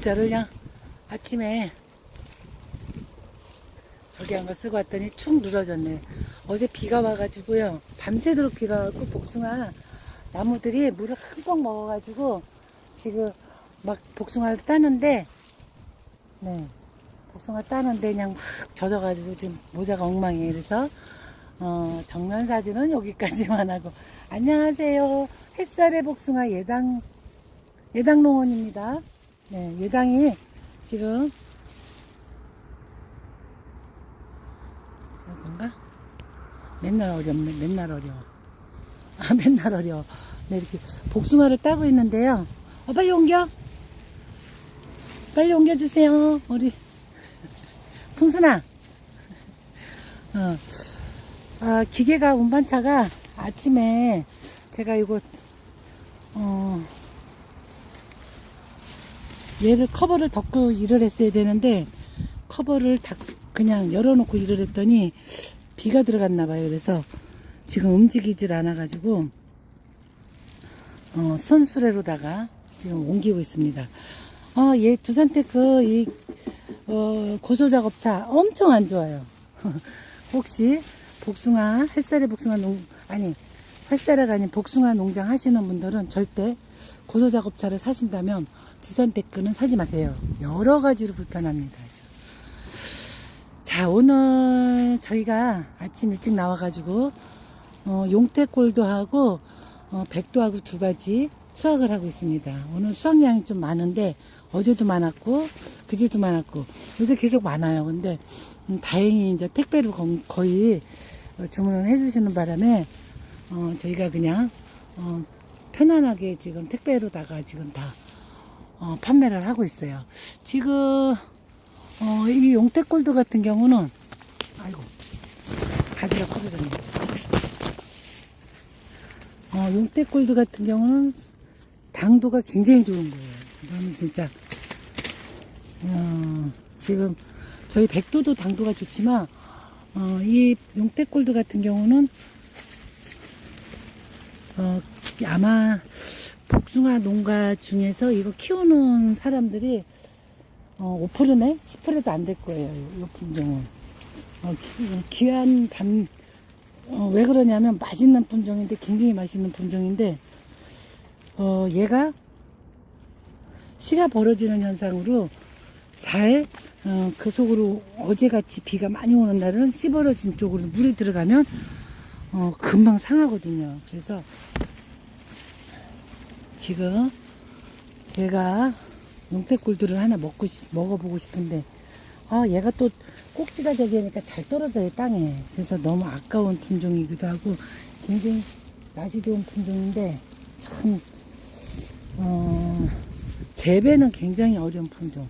모자를 그냥 아침에 저기 한거 쓰고 왔더니 축 늘어졌네. 어제 비가 와가지고요. 밤새도록 비가 와고 복숭아 나무들이 물을 흠뻑 먹어가지고 지금 막 복숭아를 따는데 네 복숭아 따는데 그냥 막 젖어가지고 지금 모자가 엉망이에요. 그래서 어, 정면 사진은 여기까지만 하고 안녕하세요. 햇살의 복숭아 예당 예당농원입니다. 네 예당이 지금 이건가? 맨날 어렵네. 맨날 어려워. 아, 맨날 어려워. 네, 이렇게 복숭아를 따고 있는데요. 어, 빨리 옮겨. 빨리 옮겨주세요. 우리, 풍순아. 어, 아, 기계가 운반차가 아침에 제가 이거, 어, 얘를 커버를 덮고 일을 했어야 되는데, 커버를 다 그냥 열어놓고 일을 했더니 비가 들어갔나 봐요. 그래서 지금 움직이질 않아 가지고 어, 손수레로다가 지금 옮기고 있습니다. 어, 얘 두산테크 이 어, 고소 작업차 엄청 안 좋아요. 혹시 복숭아 햇살의 복숭아 농 아니 햇살아가 아닌 복숭아 농장 하시는 분들은 절대 고소 작업차를 사신다면 두산테크는 사지 마세요. 여러 가지로 불편합니다. 자, 오늘 저희가 아침 일찍 나와가지고, 어, 용태골도 하고, 어, 백도 하고 두 가지 수확을 하고 있습니다. 오늘 수확량이 좀 많은데, 어제도 많았고, 그제도 많았고, 요새 계속 많아요. 근데, 음, 다행히 이제 택배로 거- 거의 어, 주문을 해주시는 바람에, 어, 저희가 그냥, 어, 편안하게 지금 택배로다가 지금 다, 어, 판매를 하고 있어요. 지금, 어, 이 용태골드 같은 경우는, 아이고, 가지가 커져졌네. 어, 용태골드 같은 경우는 당도가 굉장히 좋은 거예요. 이거는 진짜, 어, 지금 저희 백도도 당도가 좋지만, 어, 이 용태골드 같은 경우는, 어, 아마 복숭아 농가 중에서 이거 키우는 사람들이 어, 5%네? 10%도 안 될 거예요. 이 품종은. 어, 기- 귀한 밤, 어, 왜 그러냐면 맛있는 품종인데, 굉장히 맛있는 품종인데, 어, 얘가 씨가 벌어지는 현상으로 잘, 어, 그 속으로 어제같이 비가 많이 오는 날은 씨 벌어진 쪽으로 물이 들어가면, 어, 금방 상하거든요. 그래서 지금 제가 용태꿀들을 하나 먹고 싶- 먹어보고 싶은데 아 얘가 또 꼭지가 저기 하니까 잘 떨어져요 땅에. 그래서 너무 아까운 품종이기도 하고 굉장히 맛이 좋은 품종인데 참 어, 재배는 굉장히 어려운 품종.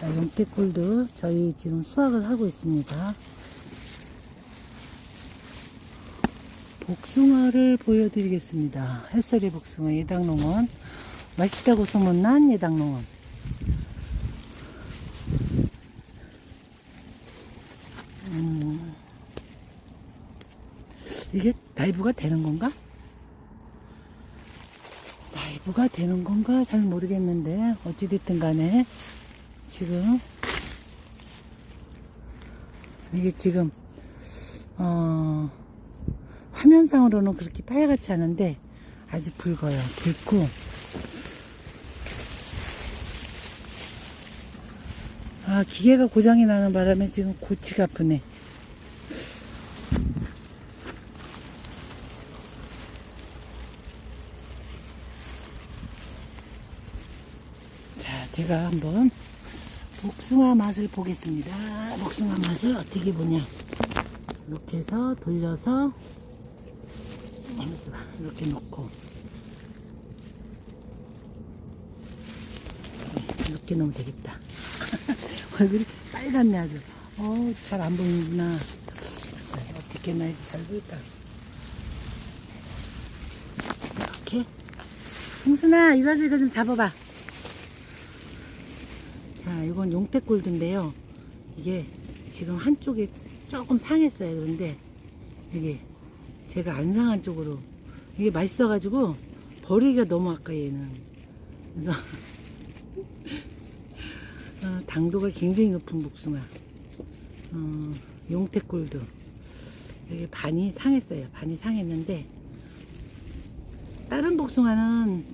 자, 용태꿀도 저희 지금 수확을 하고 있습니다 복숭아를 보여드리겠습니다 햇살의 복숭아 예당농원 맛있다고 소문난 예당농원. 음, 이게 라이브가 되는 건가? 라이브가 되는 건가 잘 모르겠는데 어찌됐든 간에 지금 이게 지금 어 화면상으로는 그렇게 빨갛지 않은데 아주 붉어요 붉고 아, 기계가 고장이 나는 바람에 지금 고치가 아프네. 자, 제가 한번 복숭아 맛을 보겠습니다. 복숭아 맛을 어떻게 보냐. 이렇게 해서 돌려서 이렇게 놓고 네, 이렇게 놓으면 되겠다. 얼굴이 빨갛네 아주. 어우 잘안 보이는구나. 자, 어떻게 나야지 잘 보일까. 이렇게. 홍순아 이거 와서 이거 좀 잡아봐. 자 이건 용태골드인데요. 이게 지금 한쪽에 조금 상했어요. 그런데 이게 제가 안 상한 쪽으로 이게 맛있어가지고 버리기가 너무 아까 얘는. 그래서 어, 당도가 굉장히 높은 복숭아. 어, 용태꿀도. 여기 반이 상했어요. 반이 상했는데, 다른 복숭아는.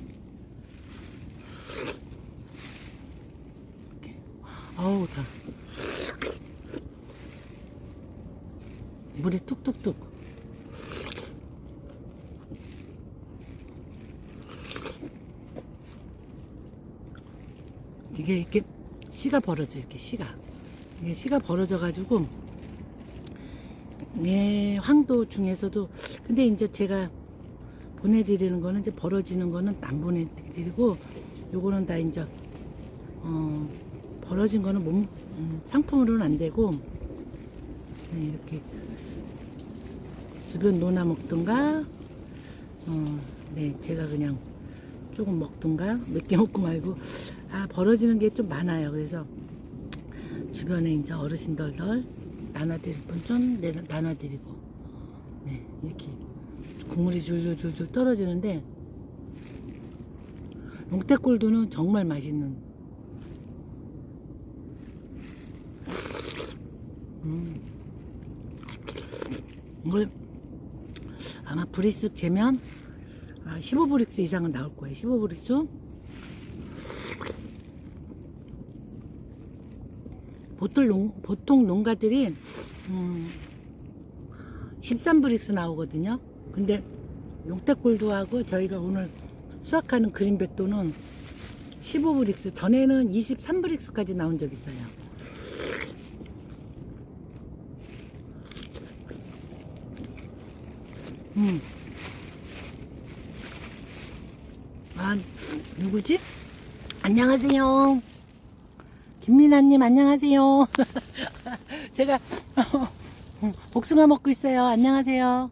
어우, 다. 물이 뚝뚝뚝. 이게 이렇게 씨가 벌어져 이렇게 씨가. 이게 씨가 벌어져 가지고 예 황도 중에서도 근데 이제 제가 보내드리는 거는 이제 벌어지는 거는 안 보내드리고 요거는 다 이제 어 벌어진 거는 몸 음, 상품으로는 안 되고 네, 이렇게 주변 노나 먹든가 어, 네 제가 그냥 조금 먹든가 몇 개 먹고 말고 아 벌어지는 게 좀 많아요 그래서 주변에 이제 어르신들들 나눠드릴 분 좀 나눠드리고 네 이렇게 국물이 줄줄줄줄 떨어지는데 용태꿀도는 정말 맛있는 음 이걸 아마 브리스 재면 아, 15브릭스 이상은 나올 거예요. 15브릭스. 보통, 농, 보통 농가들이 음, 13브릭스 나오거든요. 근데 용태꿀도 하고 저희가 오늘 수확하는 그린백도는 15브릭스 전에는 23브릭스까지 나온 적 있어요. 음. 아, 누구지? 안녕하세요. 김민아님, 안녕하세요. 제가, 어, 복숭아 먹고 있어요. 안녕하세요.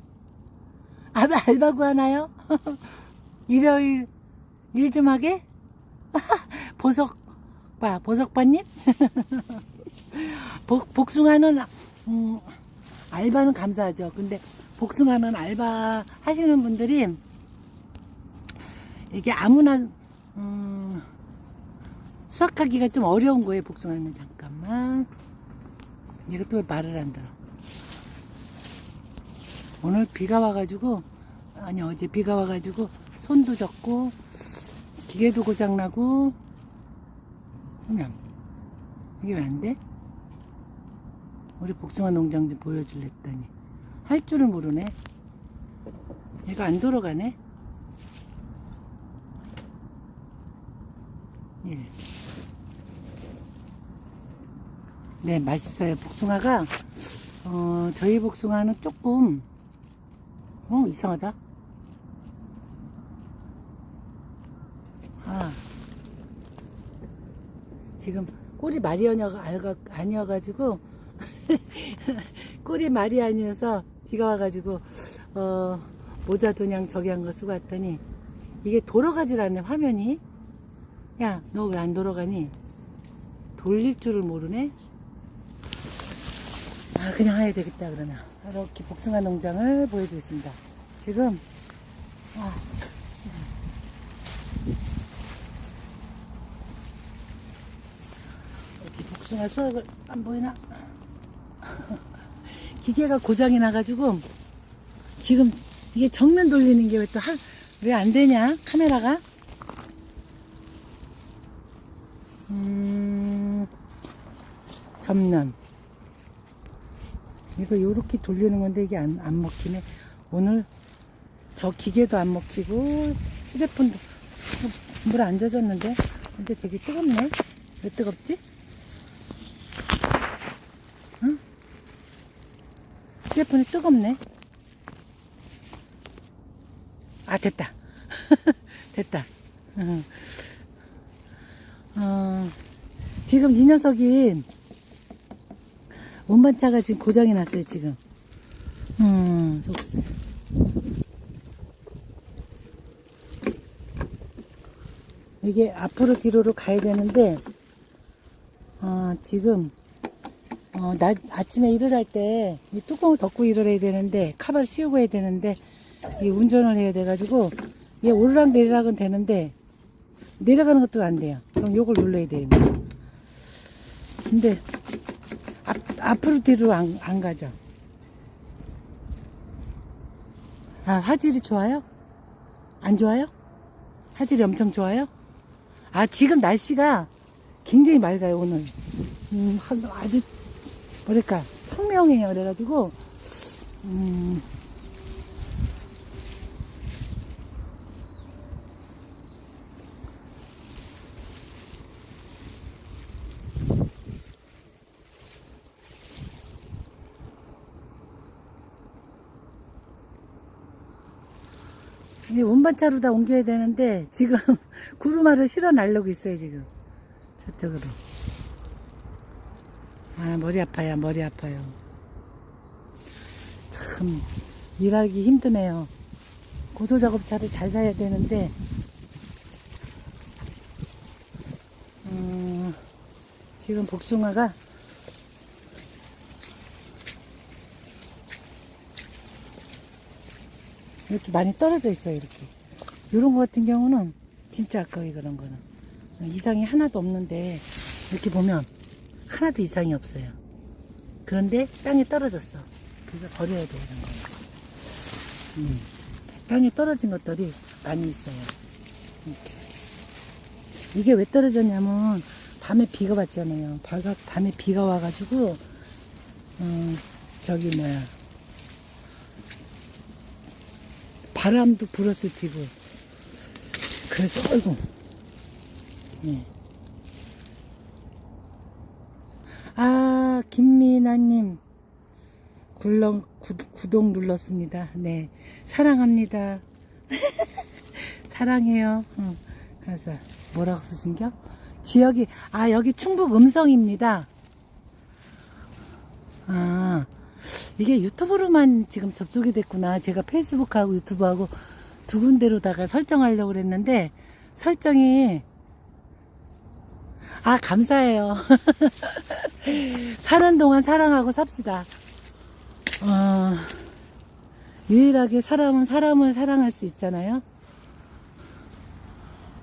아, 알바 구하나요? 일요일, 일 좀 하게? 보석바, 보석바님? 복, 복숭아는, 음, 알바는 감사하죠. 근데 복숭아는 알바 하시는 분들이 이게 아무나 음, 수확하기가 좀 어려운 거예요 복숭아는. 잠깐만. 이것도 왜 말을 안 들어. 오늘 비가 와가지고 아니 어제 비가 와가지고 손도 젖고 기계도 고장나고. 그냥. 이게 왜 안 돼? 우리 복숭아 농장 좀 보여줄랬더니. 할 줄을 모르네. 얘가 안 돌아가네? 예. 네, 맛있어요. 복숭아가, 어, 저희 복숭아는 조금, 어, 이상하다. 아, 지금 꼴이 말이 아니어가, 아니어가지고, 꼴이 말이 아니어서 비가 와가지고, 어, 모자도 그냥 저기 한 거 쓰고 왔더니, 이게 돌아가질 않네, 화면이. 야, 너 왜 안 돌아가니? 돌릴 줄을 모르네? 아, 그냥 해야 되겠다, 그러면. 이렇게 복숭아 농장을 보여주겠습니다. 지금, 아, 이렇게 복숭아 수확을, 안 보이나? 기계가 고장이 나가지고, 지금 이게 정면 돌리는 게 왜또 한, 왜안 되냐? 카메라가? 음, 전면. 이거 요렇게 돌리는 건데 이게 안, 안 먹히네. 오늘 저 기계도 안 먹히고 휴대폰도 물 안 젖었는데 근데 되게 뜨겁네. 왜 뜨겁지? 응? 휴대폰이 뜨겁네. 아 됐다. 됐다. 응. 어, 지금 이 녀석이 운반차가 지금 고장이 났어요 지금 음, 속- 이게 앞으로 뒤로로 가야 되는데 어, 지금 어, 나, 아침에 일을 할 때 이 뚜껑을 덮고 일을 해야 되는데 카바를 씌우고 해야 되는데 이 운전을 해야 돼가지고 얘 오르락 내리락은 되는데 내려가는 것도 안 돼요. 그럼 요걸 눌러야 돼요. 근데 앞, 앞으로 뒤로 안, 안 가죠. 아, 화질이 좋아요? 안 좋아요? 화질이 엄청 좋아요? 아, 지금 날씨가 굉장히 맑아요, 오늘. 음, 하- 아주, 뭐랄까, 청명해요. 그래가지고, 음, 이게 운반차로 다 옮겨야 되는데 지금 구루마를 실어 날려고 있어요 지금. 저쪽으로. 아 머리 아파요 머리 아파요. 참 일하기 힘드네요. 고도 작업차를 잘 사야 되는데. 음, 지금 복숭아가 이렇게 많이 떨어져 있어요 이렇게. 이런 거 같은 경우는 진짜 아까워요 그런 거는. 이상이 하나도 없는데 이렇게 보면 하나도 이상이 없어요. 그런데 땅에 떨어졌어. 그래서 버려야 돼요 이런 거. 음, 땅에 떨어진 것들이 많이 있어요. 이렇게. 이게 왜 떨어졌냐면 밤에 비가 왔잖아요. 밤에 비가 와가지고 음, 저기 뭐야 바람도 불었을 테고. 그래서 어이구 예. 아 김미나님. 굴렁 구, 구독 눌렀습니다. 네. 사랑합니다. 사랑해요. 응. 그래서 뭐라고 쓰신겨? 지역이 아 여기 충북 음성입니다. 아 이게 유튜브로만 지금 접속이 됐구나. 제가 페이스북하고 유튜브하고 두 군데로다가 설정하려고 그랬는데 설정이 아 감사해요. 사는 동안 사랑하고 삽시다. 어, 유일하게 사람은 사람을 사랑할 수 있잖아요.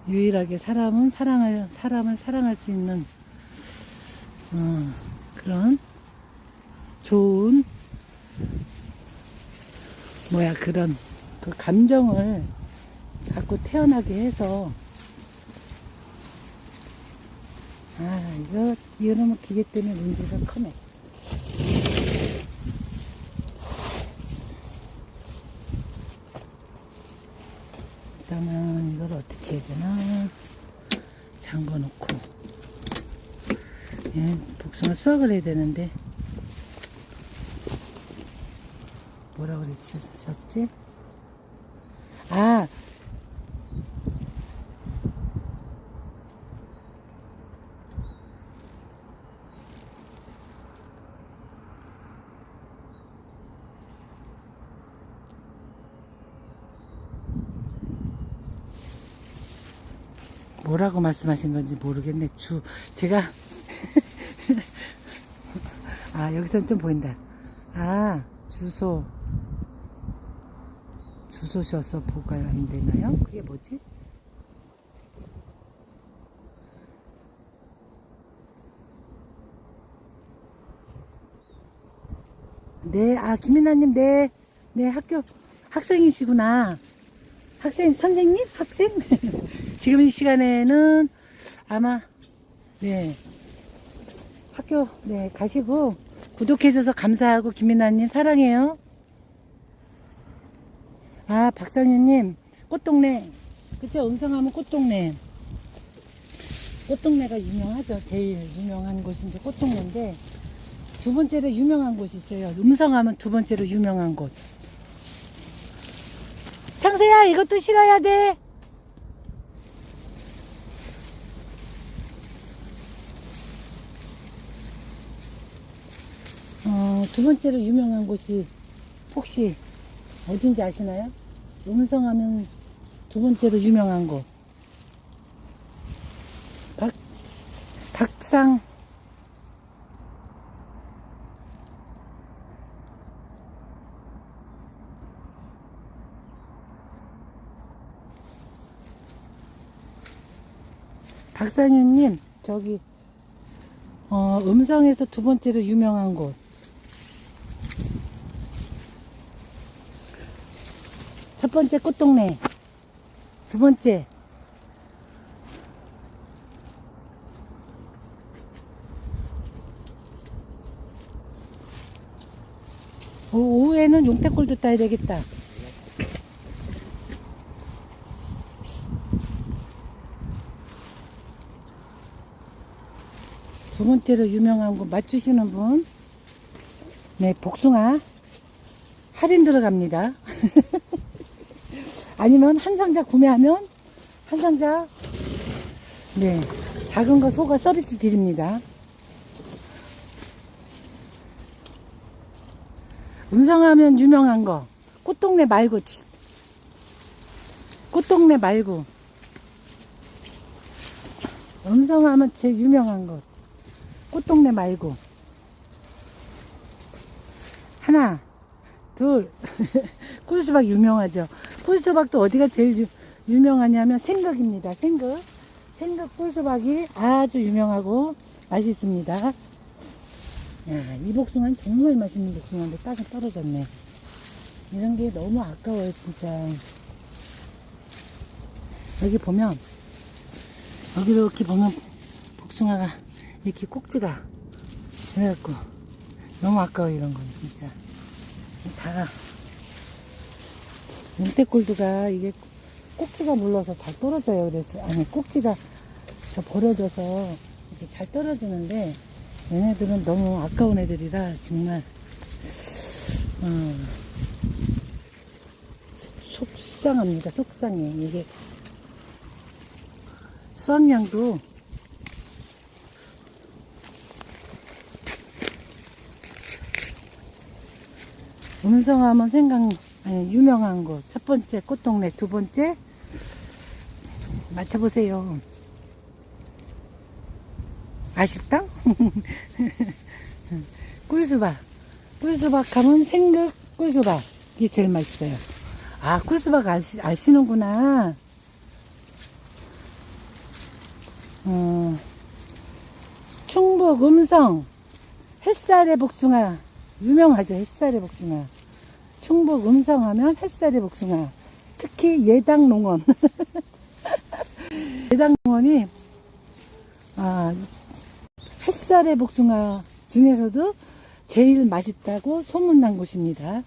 유일하게 사람은 사랑을 사람을 사랑할 수 있는 어, 그런 좋은 뭐야 그런 그 감정을 갖고 태어나게 해서. 아 이거 이러면 기계 때문에 문제가 크네. 일단은 이걸 어떻게 해야 되나? 잠궈 놓고. 예, 복숭아 수확을 해야 되는데 뭐라 그랬었지? 아, 뭐라고 말씀하신 건지 모르겠네. 주, 제가, 아, 여기선 좀 보인다. 아, 주소. 주소셔서 보가 안 되나요? 그게 뭐지? 네, 아, 김민아님, 네. 네, 학교, 학생이시구나. 학생, 선생님? 학생? 지금 이 시간에는 아마, 네. 학교, 네, 가시고, 구독해줘서 감사하고, 김민아님, 사랑해요. 아, 박상현님, 꽃동네. 그쵸, 음성하면 꽃동네. 꽃동네가 유명하죠. 제일 유명한 곳이 이제 꽃동네인데, 두 번째로 유명한 곳이 있어요. 음성하면 두 번째로 유명한 곳. 창세야, 이것도 실어야 돼. 어, 두 번째로 유명한 곳이 혹시 어딘지 아시나요? 음성 하면 두 번째로 유명한 곳. 박, 박상, 박상현님, 저기, 어, 음성에서 두 번째로 유명한 곳. 번째 꽃동네. 두 번째. 오, 오후에는 용태골도 따야 되겠다. 두 번째로 유명한 거 맞추시는 분. 네, 복숭아. 할인 들어갑니다. 아니면 한 상자 구매하면 한 상자, 네, 작은 거 소가 서비스 드립니다. 음성하면 유명한 거. 꽃동네 말고, 지- 꽃동네 말고. 음성하면 제일 유명한 것. 꽃동네 말고. 하나, 둘. 꿀수박 유명하죠. 꿀수박도 어디가 제일 유, 유명하냐면 생극입니다. 생극. 생극 꿀수박이 아주 유명하고 맛있습니다. 야, 이 복숭아는 정말 맛있는 복숭아인데 딱은 떨어졌네. 이런 게 너무 아까워요, 진짜. 여기 보면, 여기 이렇게 보면 복숭아가 이렇게 꼭지가 그래갖고 너무 아까워 이런 건 진짜 다 용태골드가 이게 꼭지가 물러서 잘 떨어져요. 그래서 아니 꼭지가 저 버려져서 이렇게 잘 떨어지는데 얘네들은 너무 아까운 애들이라 정말 어, 속- 속상합니다. 속상해. 이게 수확량도 음성하면 생각 아니 유명한 곳. 첫 번째 꽃동네 두 번째. 맞춰보세요. 아쉽다? 꿀수박. 꿀수박 하면 생극 꿀수박이 제일 맛있어요. 아 꿀수박 아시, 아시는구나. 어, 충북 음성 햇살의 복숭아. 유명하죠 햇살의 복숭아 충북 음성 하면 햇살의 복숭아 특히 예당 농원 예당 농원이 아, 햇살의 복숭아 중에서도 제일 맛있다고 소문난 곳입니다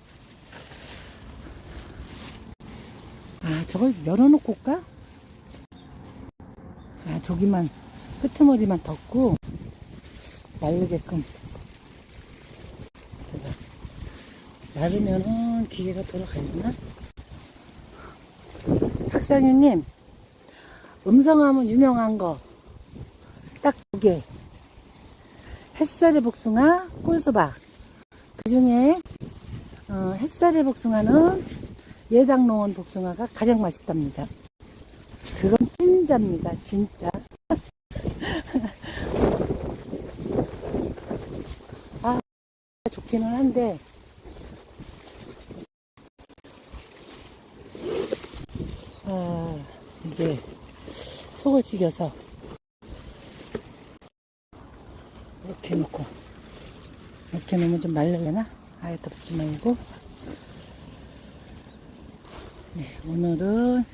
아 저걸 열어놓고 올까? 아, 저기만, 끄트머리만 덮고, 마르게끔. 마르면은 기계가 돌아가려나? 박상현님, 음성하면 유명한 거, 딱 두 개. 햇살의 복숭아, 꿀수박. 그 중에, 어, 햇살의 복숭아는 예당농원 복숭아가 가장 맛있답니다. 그건 진짜입니다, 진짜. 아, 좋기는 한데, 아, 이게 튀겨서 이렇게 놓고, 이렇게 놓으면 좀 말르려나? 아예 덮지 말고. 네, 오늘은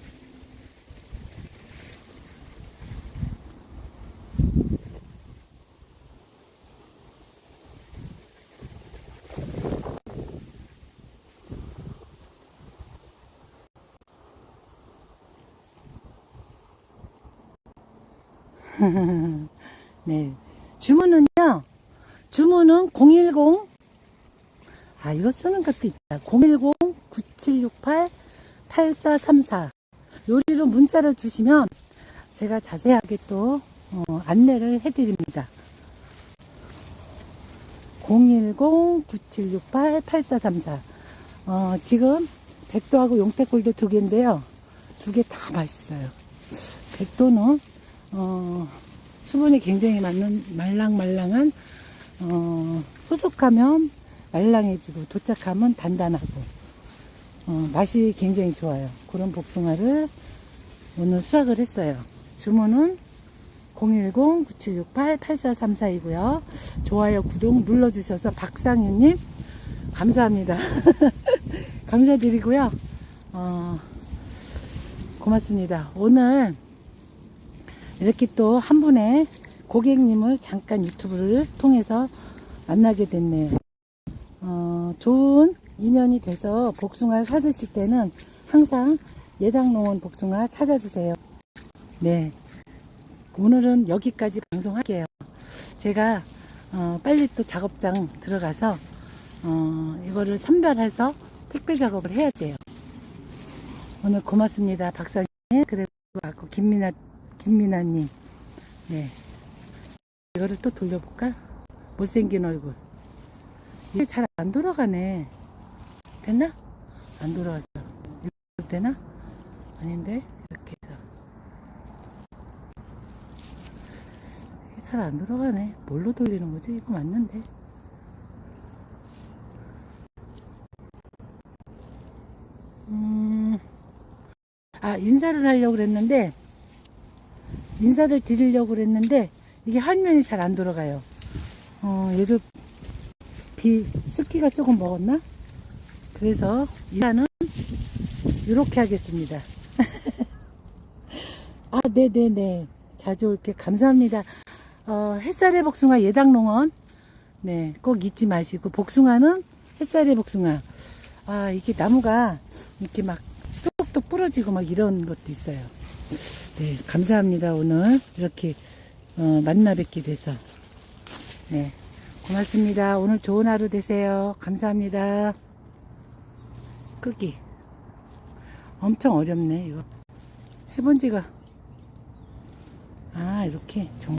네. 주문은요, 주문은 010, 아, 이거 쓰는 것도 있다. 010-9768-8434. 요리로 문자를 주시면 제가 자세하게 또, 어, 안내를 해드립니다. 010-9768-8434. 어, 지금 백도하고 용태꿀도 두 개인데요. 두 개 다 맛있어요. 백도는 어, 수분이 굉장히 많은 말랑말랑한 어, 후숙하면 말랑해지고 도착하면 단단하고 어, 맛이 굉장히 좋아요. 그런 복숭아를 오늘 수확을 했어요. 주문은 010-9768-8434이고요. 좋아요, 구독 눌러주셔서 박상윤님, 감사합니다. 감사드리고요. 어, 고맙습니다. 오늘 이렇게 또 한 분의 고객님을 잠깐 유튜브를 통해서 만나게 됐네요. 어, 좋은 인연이 돼서 복숭아 사드실 때는 항상 예당농원 복숭아 찾아주세요. 네. 오늘은 여기까지 방송할게요. 제가 어, 빨리 또 작업장 들어가서 어, 이거를 선별해서 택배 작업을 해야 돼요. 오늘 고맙습니다. 박사님. 그리고 김민아, 김민아님. 네. 이거를 또 돌려볼까? 못생긴 얼굴. 이게 잘 안 돌아가네. 됐나? 안 돌아왔어. 이거 되나? 아닌데? 이렇게 해서. 잘 안 돌아가네. 뭘로 돌리는 거지? 이거 맞는데. 음, 아, 인사를 하려고 그랬는데, 인사를 드리려고 그랬는데, 이게 화면이 잘 안 돌아가요. 어, 얘도 비, 습기가 조금 먹었나? 그래서, 인사는 이렇게 하겠습니다. 아, 네네네. 자주 올게. 감사합니다. 어, 햇살의 복숭아 예당농원. 네, 꼭 잊지 마시고. 복숭아는 햇살의 복숭아. 아, 이게 나무가 이렇게 막 뚝뚝 부러지고 막 이런 것도 있어요. 네, 감사합니다. 오늘 이렇게 어, 만나 뵙게 돼서. 네, 고맙습니다. 오늘 좋은 하루 되세요. 감사합니다. 끄기. 엄청 어렵네, 이거. 해본 지가. 아, 이렇게. 정-